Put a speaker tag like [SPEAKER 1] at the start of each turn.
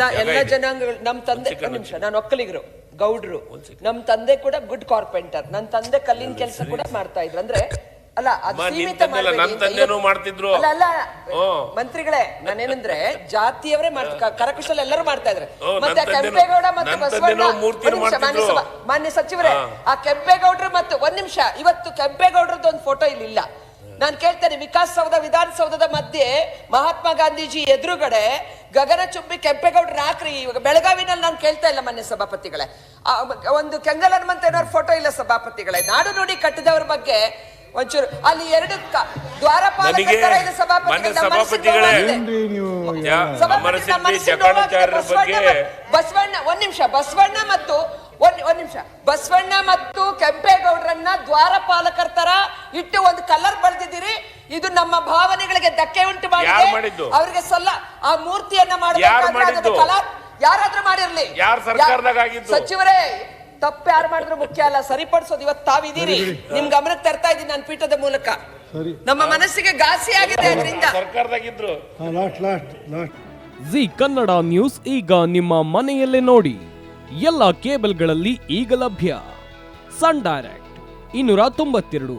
[SPEAKER 1] ಎಲ್ಲ ಎಲ್ಲ ಜನಾಂಗಗಳು ನಮ್ ತಂದೆ ನಿಮಿಷ ನಾನು ಒಕ್ಕಲಿಗರು ಗೌಡ್ರು. ನಮ್ ತಂದೆ ಕೂಡ ಗುಡ್ ಕಾರ್ಪೆಂಟರ್. ನನ್ನ ತಂದೆ ಕಲ್ಲಿನ ಕೆಲಸ ಕೂಡ ಮಾಡ್ತಾ ಇದ್ರು. ಅಂದ್ರೆ ಅಲ್ಲ ಸೀಮಿತ
[SPEAKER 2] ಮಾಡ್ತಿದ್ರು.
[SPEAKER 1] ಅಲ್ಲ ಅಲ್ಲ. ಮಂತ್ರಿಗಳೇ ನಾನೇನಂದ್ರೆ ಜಾತಿಯವರೇ ಮಾಡ್ ಕ- ಕರಕುಶಲ ಎಲ್ಲರೂ ಮಾಡ್ತಾ ಇದ್ರೆ. ಮತ್ತೆ ಕೆಂಪೇಗೌಡ ಮತ್ತೆ ಬಸವಣ್ಣ. ಮಾನ್ಯ ಸಚಿವರೇ ಆ ಕೆಂಪೇಗೌಡರು ಮತ್ತು ಒಂದ್ ನಿಮಿಷ ಇವತ್ತು ಕೆಂಪೇಗೌಡರದ್ದು ಒಂದು ಫೋಟೋ ಇಲ್ಲಿ ಇಲ್ಲ ನಾನು ಕೇಳ್ತೇನೆ ವಿಕಾಸಸೌಧ ವಿಧಾನಸೌಧದ ಮಧ್ಯೆ ಮಹಾತ್ಮ ಗಾಂಧೀಜಿ ಎದುರುಗಡೆ ಗಗನಚುಂಬಿ ಕೆಂಪೇಗೌಡರು ಹಾಕ್ರಿ ಇವಾಗ ಬೆಳಗಾವಿನಲ್ಲಿ ನಾನು ಕೇಳ್ತಾ ಇಲ್ಲ ಮೊನ್ನೆ ಸಭಾಪತಿಗಳೇ. ಒಂದು ಕೆಂಗಲ್ ಹನುಮಂತಯ್ಯನವ್ರ ಫೋಟೋ ಇಲ್ಲ ಸಭಾಪತಿಗಳೇ. ನಾಡು ನೋಡಿ ಕಟ್ಟಿದವ್ರ ಬಗ್ಗೆ ಒಂಚೂರು ಅಲ್ಲಿ ಎರಡು ಬಸವಣ್ಣ ಒಂದ್ ನಿಮಿಷ ಬಸವಣ್ಣ ಮತ್ತು ಒಂದ್ ಒಂದ್ ನಿಮಿಷ. ಬಸವಣ್ಣ ಮತ್ತು ಕೆಂಪೇಗೌಡರನ್ನ ದ್ವಾರಪಾಲಕರ ತರ ಇಟ್ಟು ಒಂದು ಕಲರ್ ಬಳದಿದ್ದೀರಿ. ಇದು ನಮ್ಮ ಭಾವನೆಗಳಿಗೆ ಧಕ್ಕೆ ಉಂಟು
[SPEAKER 2] ಮಾಡಿ
[SPEAKER 1] ಮಾಡಿದೆ
[SPEAKER 2] ಮಾಡಿದ್ದು?
[SPEAKER 1] ಅವರಿಗೆ ಸಲ್ಲ ಆ ಮೂರ್ತಿಯನ್ನ
[SPEAKER 2] ಯಾರ್
[SPEAKER 1] ಮಾಡಬೇಕಾದ್ರೆ
[SPEAKER 2] ಮಾಡಿದ್ದು?
[SPEAKER 1] ಕಲರ್ ಯಾರಾದ್ರೂ ಮಾಡಿರ್ಲಿ.
[SPEAKER 2] ಯಾರ್ ಸರ್ಕಾರದಾಗ ಆಗಿದ್ದು?
[SPEAKER 1] ಸಚಿವರೇ ತಪ್ಪು ಯಾರು ಮಾಡಿದ್ರು ಮುಖ್ಯ ಅಲ್ಲ. ಸರಿಪಡಿಸೋದು ಇವತ್ತು ತಾವಿದ್ದೀರಿ. ನಿಮ್ ಗಮನಕ್ಕೆ ತರ್ತಾ ಇದ್ದೀನಿ ನನ್ನ ಪೀಠದ ಮೂಲಕ.
[SPEAKER 3] ಸರಿ.
[SPEAKER 1] ನಮ್ಮ ಮನಸ್ಸಿಗೆ ಘಾಸಿ ಆಗಿದೆ ಅದರಿಂದ.
[SPEAKER 2] ಸರ್ಕಾರದಾಗಿದ್ರು?
[SPEAKER 3] Last last last
[SPEAKER 4] Zee Kannada news ಈಗ ನಿಮ್ಮ ಮನೆಯಲ್ಲೇ ನೋಡಿ. ಎಲ್ಲ ಕೇಬಲ್ಗಳಲ್ಲಿ ಈಗ ಲಭ್ಯ. ಸನ್ ಡೈರೆಕ್ಟ್ ಇನ್ನೂರ ತೊಂಬತ್ತೆರಡು.